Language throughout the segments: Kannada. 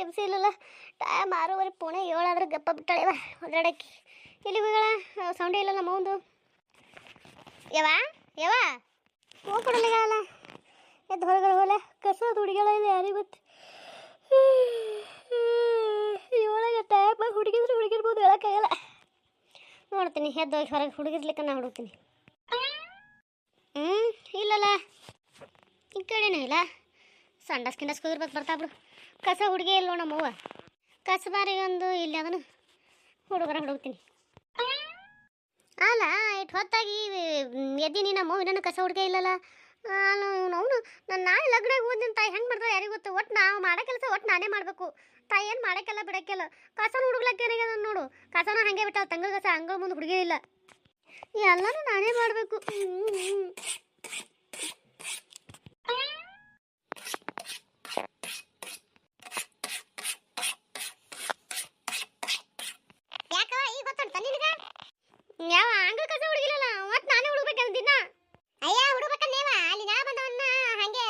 ಕೆಲಸ ಇಲ್ಲಲ್ಲ. ಟೈಮ್ ಆರೂವರೆ, ಪುಣೆ ಏಳಾದ್ರೆ ಗಪ್ಪ ಬಿಟ್ಟಾಳೆವ ಒದ್ರಾಡಕ್ಕೆ ಇಲ್ಲಿ ಹೋಗಳ ಸೌಂಡೇ ಇಲ್ಲ ನಮ್ಮ ಒಂದು ಯವ ಯವ ಹೋಗ್ಕೊಡಲಿಲ್ಲ ಎದ್ದು ಹೊರಗಡೆ ಹೋಲ ಕಸ ಹುಡುಗಿಗಳ ಇಲ್ಲ ಯಾರಿಗೆ ಗೊತ್ತು? ಇವಳಗೆ ಟೈಮ್ ಹುಡುಗಿದ್ರೆ ಹುಡುಗಿರ್ಬೋದು ಹೇಳೋಕ್ಕಾಗಲ್ಲ. ನೋಡ್ತೀನಿ, ಎದ್ದು ಹೋಗಿ ಹೊರಗೆ ಹುಡುಗಿರ್ಲಿಕ್ಕೆ ನಾ ಹುಡುಕ್ತೀನಿ. ಹ್ಞೂ ಇಲ್ಲಲ್ಲ. ಈ ಕಡೆನೇ ಇಲ್ಲ. ಸಂಡಸ್ ಕಿಂಡಸ್ ಕುದಿರ್ಬೇಕು ಬರ್ತಾ ಬಿಡು. ಕಸ ಹುಡುಗಿ ಇಲ್ಲ ನಮ್ಮವ್ವ. ಒಂದು ಇಲ್ಲಿ ಅದನ್ನು ಹುಡುಗರ ಹುಡುಕ್ತೀನಿ ಅಲ್ಲ ಇಟ್ಟು ಹೊತ್ತಾಗಿ ಎದ್ದೀನಿ ನಮ್ಮ ಇನ್ನೂ ಕಸ ಹುಡುಗ ಇಲ್ಲಲ್ಲ? ಅವನು ನಾನು ನಾಳೆ ಲಗ್ನ ಹೋದಿನ ತಾಯಿ. ಹೆಂಗೆ ಮಾಡ್ತಾರೆ ಯಾರಿಗೂ ಗೊತ್ತು? ಒಟ್ಟು ನಾವು ಮಾಡೋ ಕೆಲಸ ಒಟ್ಟು ನಾನೇ ಮಾಡಬೇಕು. ತಾಯಿ ಏನು ಮಾಡೋಕ್ಕೆಲ್ಲ ಬಿಡೋಕ್ಕೆಲ್ಲ. ಕಸನ ಹುಡುಗ್ಲಕ್ಕೆ ನಾನು ನೋಡು. ಕಸನ ಹಾಗೆ ಬಿಟ್ಟಾವ ತಂಗಳ ಕಸ ಅಂಗಳ ಮುಂದೆ ಹುಡುಗೇ ಇಲ್ಲ. ಎಲ್ಲನೂ ನಾನೇ ಮಾಡಬೇಕು ಯಾಕವ ಈಗ ಗೊತ್ತಂತ ನಿನಗ ಯಾವ ಅಂಗಳ ಕಸ ಹುಡುಗಿಲ್ಲ ಒಟ್ಟು ನಾನೇ ಹುಡುಗ್ಬೇಕಂತ ದಿನ ಅಯ್ಯ ಹುಡುಗ್ಬೇಕಂದೇವ ಅಲ್ಲಿ ನಾ ಬಂದವನ್ನ ಹಂಗೆ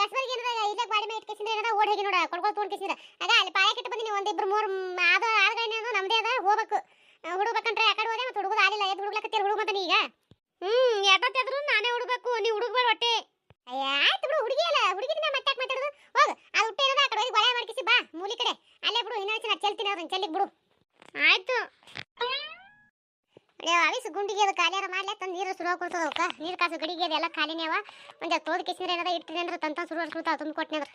ಕಸ್ಬರ್ಗಿ ಏನಾರ ಇಲ್ಲೇ ಬಾಡಿ ಮೇಲೆ ಹೋಗಿ ನೋಡ ಕೊಡ್ಕೊತ ತೊಗೊಂಡ್ಕೇಸಿಂದ್ರೆ ಆಗ ಅಲ್ಲಿ ಪಾಯ ಕೆಟ್ಟು ಬಂದಿನಿ ಒಂದಿಬ್ರು ಮೂರು ಅದು ಆಳ್ಗೈನೆ ಅದು ನಮ್ದೇ ಅದ ಹೋಗ್ಬೇಕು. ಹುಡುಗಬೇಕಂದ್ರೆ ಆ ಕಡೆ ಹೋದೆ ಮತ್ತೆ ಹುಡುಗದ ಆಲಿಲ್ಲ ಎದ್ದು ಹುಡುಗ್ಲಕತ್ತೀರಿ ಹುಡುಗ ಮತ್ತೆ ಈಗ. ಹ್ಮ್ ಎಷ್ಟೊತ್ತಾದ್ರೂ ನಾನೇ ಹುಡುಗ್ಬೇಕು ನೀ ಹುಡುಗ್ಬೇಡ ಹೊಟ್ಟೆ. ಅಯ್ಯ ಆಯ್ತು ಬಿಡು ಹುಡುಗಿ ಅಲ್ಲ ಹುಡುಗಿ ನಾ ಮತ್ತೆ ಮಾತಾಡೋದು. ಹೋಗು ಅದು ಹುಟ್ಟೆ ಇರೋದು ಆ ಕಡೆ ಹೋಗಿ ಗೊಳೆ ಮಾಡ್ಕಿಸಿ ಬಾ ಮೂಲಿ ಕಡೆ. ಅಲ್ಲೇ ಬಿಡು ಇನ್ನೊಂದು ನಾ ಚೆಲ್ತೀನಿ ಅದನ್ನ ಚೆಲ್ಲಿಗೆ ಬಿಡು. ಆಯ್ತು. ಅವಿಸ್ ಗುಂಡಿಗೆ ಅದು ಖಾಲಿಯಾರ ಮಾಡ್ಲೆ ತಂದು ನೀರು ಸುರು ಹಾಕೊಳ್ತದ ಅವಕ್ಕ. ನೀರು ಕಾಸು ಗಡಿಗೆ ಅದೆಲ್ಲ ಖಾಲಿನೇ ಅವ. ಒಂದು ತೋದ ಕಿಸಿದ್ರೆ ಏನಾರ ಇಟ್ಟಿನಿ ಅಂದ್ರೆ ತಂತ ಸುರು ಹಾಕೊಳ್ತಾವ ತುಂಬ ಕೊಟ್ಟಿನಿ ಅದ್ರ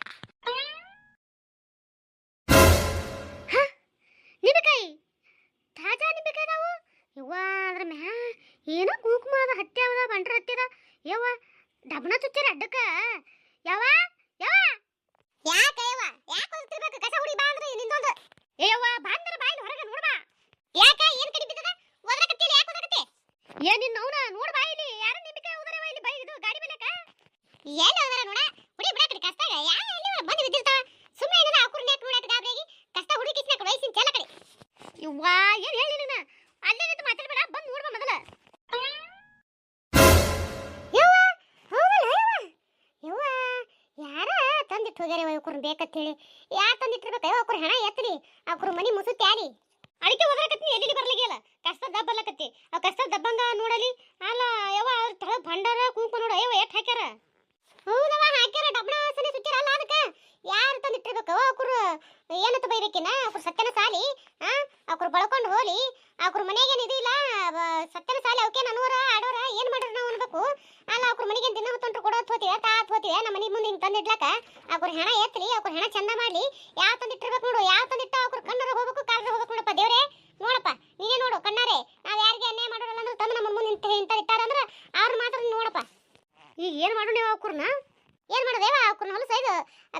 ಡಬ್ನ ಚುಚ್ಚಿರ ಅಡ್ಡಕ್ಕ? ಯಾವ ಯಾವ ಯಾಕ ಯಾವ ಯಾಕೆ ಹೋಗ್ತಿರ್ಬೇಕು? ಕಸ ಹುಡಿ ಬಾ ಅಂದ್ರೆ ನಿಂದೊಂದು. ಏ ಯವ್ವ ಬಾಂದ್ರ ಬಾಯಿನ ಹೊರಗೆ ನೋಡ್ಬಾ. ಯಾಕ? ಏನ್ ಕಡಿ ಬಿದ್ದದ? ಒದರಕತ್ತಿಲ್ಲ ಯಾಕೆ ಒದರಕತ್ತಿ? ಏ ನಿನ್ನ ಅವನ ನೋಡ್ ಬಾ ಇಲ್ಲಿ. ಯಾರ ನಿಮಗೆ ಉದರವ ಇಲ್ಲಿ ಬೈ ಇದು ಗಾಡಿ ಮೇಲಕ ಏನ್ ತಂದಿಟ್ಟು ಹೋಗ್ಯಾರ ಅವ್ರ ಬೇಕಂತ ಹೇಳಿ ಯಾರು ತಂದಿಟ್ಟಿರ್ಬೇಕು ಅವ್ರ ಹಣ ಎತ್ತರಿ ಅವ್ರ ಮನಿ ಮುಸುತ್ತೆ ಯಾರಿ ಅದಕ್ಕೆ ಹೋಗ್ರಕತ್ತಿ ಎಲ್ಲಿ ಬರ್ಲಿಗಿಲ್ಲ ಕಷ್ಟ ದಬ್ಬಲಕತ್ತಿ ಆ ಕಷ್ಟ ದಬ್ಬಂಗ ನೋಡಲಿ. ಅಲ್ಲ ಯಾವ ಅವ್ರ ತಳ ಭಂಡಾರ ಕುಂಕು ನೋಡ. ಅಯ್ಯವ ಎಟ್ ಹಾಕ್ಯಾರ? ಹೌದವ ಹಾಕ್ಯಾರ. ಡಬ್ಬಣ ಸನಿ ಸುಚ್ಚಾರ ಅಲ್ಲ, ಅದಕ್ಕೆ ಯಾರು ತಂದಿಟ್ಟಿರ್ಬೇಕು ಅವ್ರ ಏನಂತ ಬೈಬೇಕಿನ? ಅವ್ರ ಸತ್ಯನ ಸಾಲಿ, ಆ? ಅವ್ರ ಬಳಕೊಂಡು ಹೋಲಿ. ಅವ್ರ ಮನೆಗೇನು ಇದು ಇಲ್ಲ ಸತ್ಯನ ಸಾಲಿ ಅವಕ್ಕೆ ನನ್ನೂರ ಆಡೋರ, ಏನು ಮಾಡ್ರಿ ನಾವು ಅನ್ಬೇಕು ಅಲ್ಲ ಅವ್ರ ಮನೆಗೆ ದಿನ ಹೊತ್ತೊಂಟ್ರು ಕೊಡೋ ಹೋತಿವ ತಾತ್ ಹೋತಿವ ನಮ್ಮ ಮನೆ ಮುಂದೆ ಹಿಂಗೆ ತಂದಿಡ್ಲಕ್ಕ. ಅವ್ರ ಹೆಣ ಎತ್ತಲಿ ಅವ್ರ ಹೆಣ ಚಂದ ಮಾಡ್ಲಿ. ಯಾವ ತಂದಿಟ್ಟಿರ್ಬೇಕು ನೋಡು, ಯಾವ ತಂದಿಟ್ಟ ಅವ್ರ ಕಣ್ಣರ ಹೋಗ್ಬೇಕು ಕಾಲರ ಹೋಗ್ಬೇಕು ನೋಡಪ್ಪ ದೇವ್ರೆ. ನೋಡಪ್ಪ, ನೀನೇ ನೋಡು ಕಣ್ಣಾರೆ. ನಾವು ಯಾರಿಗೆ ಅನ್ಯಾಯ ಮಾಡೋರಲ್ಲ ಅಂದ್ರೆ ತಂದು ನಮ್ಮ ಮುಂದೆ ಇಂತ ಇಂತ ಇಟ್ಟಾರಂದ್ರ ಅವ್ರು ಮಾತ್ರ ನೋಡಪ್ಪ. ಈಗ ಏನು ಮಾಡೋಣ ನೀವು ಅವ್ರನ್ನ ಏನು ಮಾಡೋದೇವ ಅವ್ರನ್ನ ಹೊಲಸು ಇದು?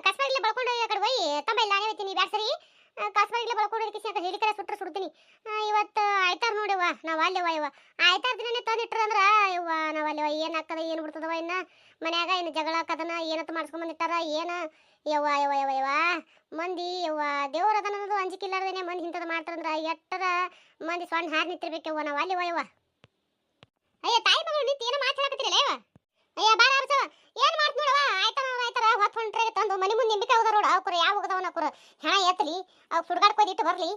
ಕಸ್ಬಾಗಿಲ್ಲ ಬಳ್ಕೊಂಡು ಕಡೆ ಹೋಗಿ ತಂಬ ಇಲ್ಲ ಹೋಗ್ತೀನಿ ಬ್ಯಾಡ ಸರಿ? ಕಸ್ಬಾಗಿಲೆ ಬಳ್ಕೊಂಡು ಕಿಸಿ ಅಂತ ಹೇಳಿಕರ ಸುಟ್ರ ಸುಡ್ತೀನಿ. ಇವತ್ತು ಆಯ್ತಾರ ನೋಡಿವ ನಾವು ಅಲ್ಲೇವ ಇವ. ಆಯ್ತಾರ ದಿನನೇ ತಂದಿಟ್ರ ಅಂದ್ರ ಇವ್ವ, ನಾವು ಅಲ್ಲೇವ ಏನ್ ಆಗ್ತದ, ಏನು ಬಿಡ್ತದವ ಇನ್ನ? ಮನ್ಯಾಗ ಇನ್ನು ಜಗಳ ಹಾಕದನ ಏನಂತ ಮಾಡ್ಸ್ಕೊಂಡ್ ಏನ? ಯವ್ವ ಯವ್ವ ಯವ್ವ ಯವ್ವ, ಮಂದಿ, ಯವ್ವ, ದೇವ್ರ ಅದನ್ನೋದು ಅಂಜಿಕಿಲ್ಲಾರ್ದೇನೆ ಮಂದಿ ಇಂಥದ್ದು ಮಾಡ್ತಾರಂದ್ರ ಎಟ್ಟರ ಮಂದಿ ಸಣ್ಣ ಹಾರ್ ನಿಂತಿರ್ಬೇಕವ್ವ ನಾವು ಅಲ್ಲಿ ಯವ್ವ. ಅಯ್ಯ, ತಾಯಿ ಮಗಳು ನಿಂತು ಏನೋ ಮಾತಾಡಕತ್ತಿರಲ್ಲ, ಯವ್ವ? ಅಯ್ಯ, ಬಾಳ ಏನ್ ಮಾಡ್ತ ನೋಡವ ಆಯ್ತಾರ ಆಯ್ತಾರ. ಮನೆ ಮುಂದೆ ನಿಂಬಿಕೆ ಹೋದ ನೋಡು? ಅವ್ರ ಯಾವ ಹೋಗದವನ ಅವ್ರ ಹೆಣ ಎತ್ತಲಿ ಅವ್ ಸುಡ್ಗಾಡ್ಕೊಯ್ದಿಟ್ಟು ಬರ್ಲಿ.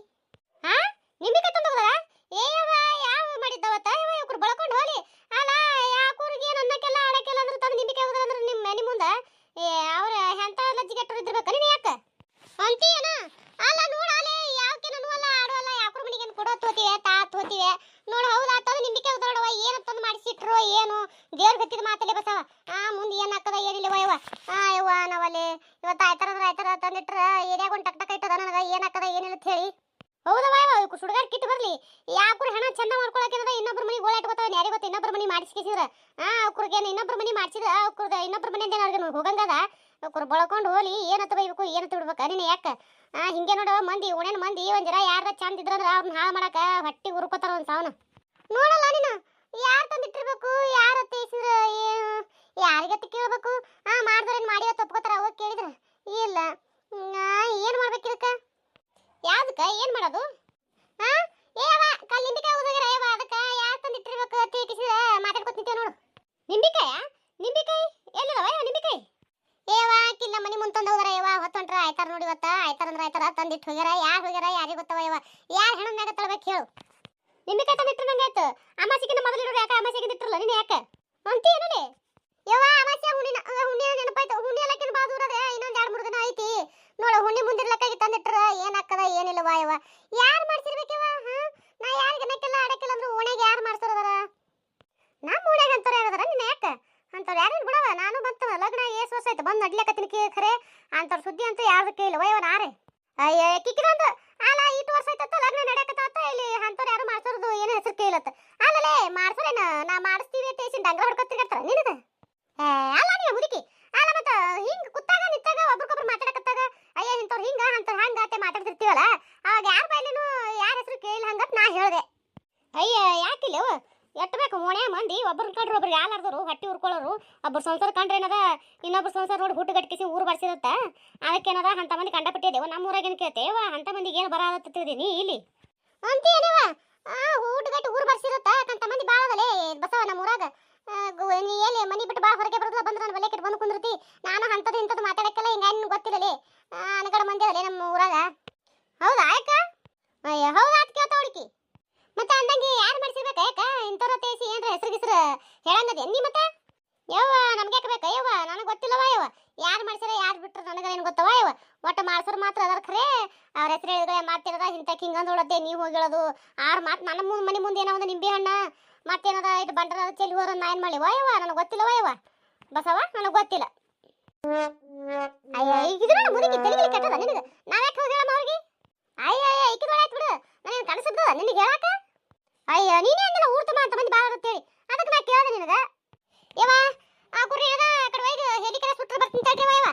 ಹಾ? ನಿಂಬಿಕೆ ತಂದು ಹೋಗದ? ಏ ಯವ್ವ, ಯಾವ ಮಾಡಿದ್ದವ ತಾಯಿ ಇವ್ರು ಬಳಕೊಂಡು ಹೋಲಿ ಅಲ್ಲ ಯಾಕೂರಿಗೆ ಏನು ಅನ್ನಕ್ಕೆಲ್ಲ ಆಡಕ್ಕೆಲ್ಲ ಅಂದ್ರೆ ತಂದು ನಿಂಬಿಕೆ ಹೋದ್ರ ಅಂದ್ರೆ ನಿಮ್ಮ ಮನೆ ಮುಂದೆ ಏ ಅವ್ರ ಎಂತ ಲಜ್ಜಿಗೆಟ್ಟರು ಇದ್ದಿರ್ಬೇಕು ನೀನು ಯಾಕೆ ಅಂತೀಯನ ಅಲ್ಲ ನೋಡಾಲೆ ಯಾಕೆ ನಾನು ಅಲ್ಲ ಆಡೋಲ್ಲ ಯಾಕ್ರ ಮನೆಗೆ ಕೊಡೋ ತೋತಿವೆ ತಾ ತೋತಿವೆ ನೋಡು ಹೌದಾ ತಂದು ನಿಂಬಿಕೆ ಉದೋಡವ ಏನು ತಂದು ಮಾಡಿಸಿಟ್ರು ಏನು ಗತ್ತಿದ ಮಾತಲ್ಲೇ ಬಸವ. ಆ, ಮುಂದೆ ಏನು ಹಾಕದ ಏನಿಲ್ಲ ಯವ ಆ, ಯವ್ವ, ನಾವಲ್ಲಿ ಇವತ್ತು ಆಯ್ತಾರ ಅಂದ್ರೆ ತಂದಿಟ್ರ ಏರಿಯಾಗ ಒಂದು ಟಕ್ ಟಕ್ ಇಟ್ಟದ ನನಗೆ, ಏನು ಹಾಕದ ಏನಿಲ್ಲ ಅಂತ ಹೇಳಿ. ಹೌದವ ಯವ ಸುಡುಗಾಡ್ ಕಿತ್ತು ಬರ್ಲಿ. ಯಾಕೂರು ಹಣ ಚಂದ ಮಾಡ್ಕೊಳಕ್ಕೆ ಇನ್ನೊಬ್ರ ಮನೆ ಗೋಳ ಇಟ್ಕೋತಾವ ಯಾರಿಗೆ ಗೊತ್ತ, ಇನ್ನೊಬ್ರ ಮನೆ ಮಾಡಿಸ್ಕಿಸಿದ್ರ. ಆ ಅವ್ರಿಗೆ ಇನ್ನೊಬ್ರ ಮನೆ ಮಾಡಿಸಿದ್ರ ಅವ್ರದ ಇನ್ನೊಬ್ರ ಮನೆಯಿಂದ ಅವ್ರಿಗೆ ಹೋಗಂಗದ ಅವ್ರು ಬಳಕೊಂಡು ಹೋಲಿ ಏನಂತ ಬೈಬೇಕು ಏನಂತ ಬಿಡ್ಬೇಕು, ನೀನು ಯಾಕೆ? ಆ, ಹಿಂಗೆ ನೋಡವ ಮಂದಿ ಓಣೇನ್ ಮಂದಿ ಒಂದಿರ ಯಾರ ಚಂದ ಇದ್ರಂದ್ರೆ ಅವ್ರನ್ನ ಹಾಳು ಮಾಡಕ ಹೊಟ್ಟಿ ಉರ್ಕೋತಾರ ಒಂದು ಸಾವನ ನೋಡಲ್ಲ ನೀನು ಯಾರು ತಂದಿಟ್ಟಿರ್ಬೇಕು ಯಾರ ತೇಸಿದ್ರ ಕೇಳ್ಬೇಕು? ಆ ಮಾಡ್ದವ್ರೇನ್ ಮಾಡಿ ತಪ್ಕೋತಾರ ಅವಾಗ ಕೇಳಿದ್ರ? ಇಲ್ಲ. ಏನ್ ಮಾಡ್ಬೇಕು ಇದಕ್ಕ? ಯಾವ್ದಕ್ಕ? ಏನ್ ಮಾಡೋದು? ಹಾ ಏ ಅವ ಕಲ್ ನಿಂಬಿಕಾಯಿ ಉದಗ್ಯಾರ ಯವ್ವ, ಅದಕ್ಕ ಯಾರು ತಂದಿಟ್ಟಿರ್ಬೇಕು ತೇಕಿಸಿದ್ರ ಮಾತಾಡ್ಕೊತ ನಿಂತೇವ್ ನೋಡು. ನಿಂಬಿಕಾಯ? ನಿಂಬಿಕಾಯಿ? ಎಲ್ಲಿದವ ಯವ್ವ ನಿಂಬಿಕಾಯಿ? ಏವ ಕಿಲ್ಲ ಮನಿ ಮುಂದ್ ತಂದ್ ಹೋಗ್ಯಾರ ಯವ್ವ. ಹೊತ್ತೊಂಟ್ರ ಆಯ್ತಾರ ನೋಡಿ ಇವತ್ತ. ಆಯ್ತಾರ ಅಂದ್ರ ಆಯ್ತಾರ ತಂದಿಟ್ಟು ಹೋಗ್ಯಾರ. ಯಾರು ಹೋಗ್ಯಾರ, ಯಾರಿಗೆ ಗೊತ್ತವ ಯವ ಯಾರು ಹೆಣ ಮ್ಯಾಗ ತಳ್ಬೇಕು ಹೇಳು. ನಿಮ್ಮಿಕಾಯಿ ತಂದಿಟ್ರು ನಂಗೆ ಆಯ್ತು. ಅಮಾಸಿಕಿನ ಮೊದಲು ಇಡೋರು ಯಾಕೆ ಅಮಾಸಿಗೆ ಇಟ್ಟಿರಲ್ಲ ನೀನು ಯಾಕೆ? ಅಂತೀಯ ಏನಲೆ ಯವ್ವ, ಅಮಾಸ್ಯ, ಹುಣ್ಣಿನ ಹುಣ್ಣಿನ ನೆನಪಾಯ್ತು. ಹುಣ್ಣಿ ಎಲ್ಲಕ್ಕಿನ ಬಾ ದೂರ ಅದೇ, ಇನ್ನೊಂದ್ ಎರಡ್ ಮೂರು ದಿನ ಐತಿ. ನೋಡ ಹುಣ್ಣಿ ಮುಂದಿರ್ಲಕ್ಕಾಗಿ ತಂದಿಟ್ರ ಏನಾಗ್ತದ ಏನಿಲ್ಲವ ಯವ್ವ. ಯಾರು ಮಾಡ್ಸಿರ್ಬೇಕವ್ವ ಹಾ? ನಾ ಯಾರಿಗೆ ನಕ್ಕಿಲ್ಲ ಅಡಕಿಲ್ಲ ಅಂದ್ರೆ ಓಣ್ಯಾಗ ಯಾರು ಮಾಡ್ಸೋರದಾರ? ನಮ್ಮ ಓಣ್ಯಾಗ ಅಂತಾರ ಯಾರದಾರ, ನಿನ್ನ ಯಾಕೆ? ಅಂತವ್ರು ಯಾರು ಬಿಡವ ನಾನು ಬಂತು, ಲಗ್ನ ಏಸ್ ವರ್ಷ ಆಯ್ತು, ಬಂದು ನಡ್ಲಕತ್ತಿನ ಕೇ ಖರೆ. ಅಂತವ್ರ ಸುದ್ದಿ ಅಂತೂ ಯಾರ್ದು ಕೇಳಿಲ್ಲ ವಯವ ನಾರೇ. ಅಯ್ಯೋ ಕಿಕ್ಕಿದಂದು ಅಲ್ಲ ಇಟ್ಟು ವರ್ಷ ಆಯ್ತತ್ತ ಲಗ್ನ ನಡೆಯಕತ್ತ ಇಲ್ಲಿ? ಅಂತವ್ರು ಯಾರು ಮಾಡ್ಸೋದು ಏನು ಹೆಸರು ಕೇಳತ್ತ. ಅಲ್ಲಲೇ, ಮಾಡ್ಸೋರೇನ? ನಾ ಮಾಡಿಸ್ತೀವಿ ಅಂತ ಹೇಳಿ ಡಂಗ್ರ ಹೊಡ್ಕೊತಿರ್ತಾರ ನಿನಗ ಏ ಅಲ್ಲ ಹುಡುಕಿ. ಅಲ್ಲ ಮತ್ತ ಹಿಂಗ ಕುತ್ತಾಗ ನಿಂತಾಗ ಒಬ್ರಿಗೊಬ್ರು ಮಾತಾಡಕತ್ತಾಗ, ಅಯ್ಯ ಇಂಥವ್ರು ಹಿಂಗ, ಅಂತವ್ರು ಹಂಗ ಅಂತ ಮಾತಾಡ್ತಿರ್ತೀವಲ್ಲ ಅವಾಗ ಯಾರ ಬೈಲಿನೂ ಯಾರ ಹೆಸರು ಕೇಳಿಲ್ಲ ಹಂಗತ್ ನಾ ಹೇಳ್ದೆ. ಅಯ್ಯ ಯಾಕಿಲ್ಲ ಎಟ್ಟು ಬೇಕು ಓಣೆ ಮಂದಿ? ಒಬ್ರು ಕಂಡ್ರೆ ಒಬ್ರು ಯಾಲಾರ್ದವ್ರು ಹೊಟ್ಟಿ ಉರ್ಕೊಳ್ಳೋರು. ಒಬ್ರು ಸಂಸಾರ ಕಂಡ್ರೆ ಏನದ? ಇನ್ನೊಬ್ರು ಸಂಸಾರ ನೋಡಿ ಹುಟ್ಟು ಗಟ್ಟಿಸಿ ಊರು ಅದಕ್ಕೆ ಅದಕ್ಕೇನದ ಅಂತ ಮಂದಿ ಕಂಡಪಟ್ಟಿದ್ದೇವೆ ನಮ್ಮ ಊರಾಗೇನು ಕೇಳ್ತೇವ ಅಂತ ಮಂದಿಗೆ ಏನು ಬರಾದತ್ತ ತಿಳಿದೀನಿ ಇಲ್ಲಿ? ಅಂತ ಏನೇವ ಆ, ಊಟ ಗಟ್ಟಿ ಊರು ಬರ್ಸಿರುತ್ತ ಅಂತ ಮಂದಿ ಭಾಳ ಅದಲೇ ಬಸವ ನಮ್ಮ ಊರಾಗ ನೀ ಎಲ್ಲಿ ಮನಿ ಬಿಟ್ಟು ಬಾಳ ಹೊರಗೆ ಬರೋದಿಲ್ಲ, ಬಂದ್ರೆ ನಾನು ಕೆಟ್ಟು ಬಂದು ಕುಂದಿರ್ತಿ. ನಾನು ಅಂಥದ್ದು ಇಂಥದ್ದು ಮಾತಾಡಕ್ಕೆಲ್ಲ ಹಿಂಗ ನಿನ್ಗೆ ಗೊತ್ತಿಲ್ಲಲೇ. ಅನಗಡ ಮಂದಿ ಅದಲೇ ನಮ್ಮ ಊರಾಗ. ಹೌದಾ ಯಾಕ ಅಯ್ಯ, ಹೌದಾ ಅಂತ ಕೇಳ್ತಾ ಹುಡುಕಿ. ಮತ್ತೆ ಅಂದಂಗೆ ಯಾರು ಮಾಡಿಸಿರ್ಬೇಕ ಯಾಕ ಇಂಥವ್ರ ತೇಸಿ ಏನ್ರ ಹೆಸರು ಗಿಸ್ರು ಹೇಳಂಗದ ಎನ್ನಿ ಮತ್ತೆ? ಯವ್ವ, ನಮ್ಗೆ ಯಾಕೆ ಬೇಕಾ? ಯವ್ವ, ನನಗೆ ಗೊತ್ತಿಲ್ಲವ ಯವ್ವ? ಯಾರು ಮಾಡ್ಸಾರ ಯಾರು ಬಿಟ್ರ ನನಗೆ ಏನು ಗೊತ್ತವ ಯವ್ವ? ಒಟ್ಟು ಮಾಡ್ಸೋರು ಮಾತ್ರ ಅದರ ಖರೆ. ಅವ್ರ ಹೆಸರು ಹೇಳಿದ್ರೆ ಮಾತಿರದ ಹಿಂತಕ್ಕೆ ಹಿಂಗಂದು ಹೇಳತ್ತೆ ನೀವು ಹೋಗಿ ಹೇಳೋದು. ಆರು ಮಾತು ನನ್ನ ಮುಂದೆ ಮನೆ ಮುಂದೆ ಏನೋ ಒಂದು ನಿಂಬೆ ಹಣ್ಣ. ಮತ್ತೇನದ? ಇದು ಬಂಡರ ಚೆಲ್ಲಿ ಹೋರ ನಾ ಏನು ಮಾಡಿ ಯವ್ವ ನನಗೆ ಗೊತ್ತಿಲ್ಲ ಯವ್ವ ಬಸವ, ನನಗೆ ಗೊತ್ತಿಲ್ಲ. ಅಯ್ಯ, ಈಗ ಇದು ಮುದುಕಿ ತೆಲಿಗಿಲಿ ಕೆಟ್ಟದ ನಿನಗೆ. ನಾವ್ಯಾಕೆ ಹೋಗಿ ಹೇಳಮ್ಮ ಅವ್ರಿಗೆ? ಅಯ್ಯ ಅಯ್ಯ ಈಕಿದೊಳ ಆಯ್ತು ಬಿಡು. ನನಗೆ ಕನಸದ ನಿನಗೆ ಹೇಳಾಕ ಅಯ್ಯ, ನೀನೇ ಅಂದಿಲ್ಲ ಊರ್ತ ಮಾಡ್ತ ಮಂದಿ ಬಾಳ ಅಂತೇಳಿ ಅದಕ್ಕೆ ನಾ ಕೇಳ್ದೆ ನಿನಗೆ. ಯವ್ವ, ಆ ಕುರಿ ಅದ ಆ ಕಡೆ ಹೇಳಿ ಕಡೆ ಸುಟ್ರು ಬರ್ತೀನಿ ತಡ್ರಿ ಯವ್ವ